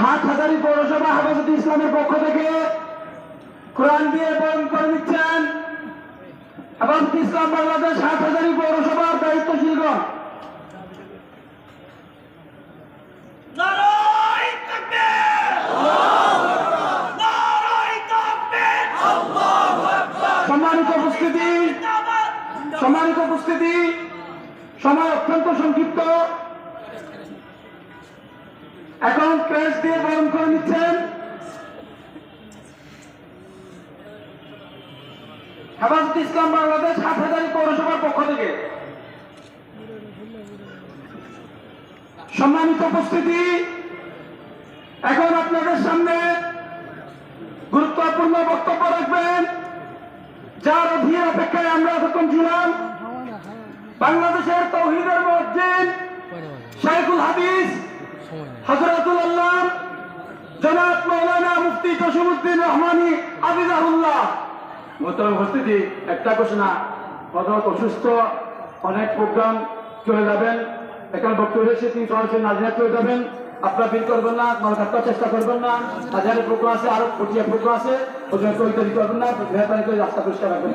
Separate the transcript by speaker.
Speaker 1: হাট হাজারি পৌরসভা হেফাজত ইসলামের পক্ষ থেকে কোরআন দিয়ে বরণ করে নিচ্ছেন হেফাজত ইসলাম বাংলাদেশ হাট হাজারি পৌরসভার দায়িত্বশীলগণ। উপস্থিতি সম্মানিত উপস্থিতি সময় অত্যন্ত সংক্ষিপ্ত। এখন ক্রেস দিয়ে বরণ করে নিচ্ছেন। হেফাজত ইসলাম বাংলাদেশ হাটহাজারি পৌরসভার পক্ষ থেকে। সম্মানিত উপস্থিতি, এখন আপনাদের সামনে গুরুত্বপূর্ণ বক্তব্য রাখবেন। যার অধীর অপেক্ষায় আমরা এতক্ষণ ছিলাম, বাংলাদেশের তৌহিদের মসজিদ শাইখুল হাদিস হজরতুল আল্লাহ, জনাব মৌলানা মুফতি জসিমুদ্দিন রহমানী আবিদাহুল্লাহ মোহতরম উপস্থিতি, একটা ঘোষণা। হজরত অসুস্থ, অনেক প্রোগ্রাম চলে যাবেন। এখানে বক্তব্য তিনি সরাসরি নাজিরা চলে যাবেন। আপনারা বিল করবেন না নল কাটার চেষ্টা করবেন না। হাজারের প্রোগ্রাম আছে, আরও পটিয়া প্রোগ্রাম আছে। ওজন তৈরি করবেন না রাস্তা পরিষ্কার রাখবেন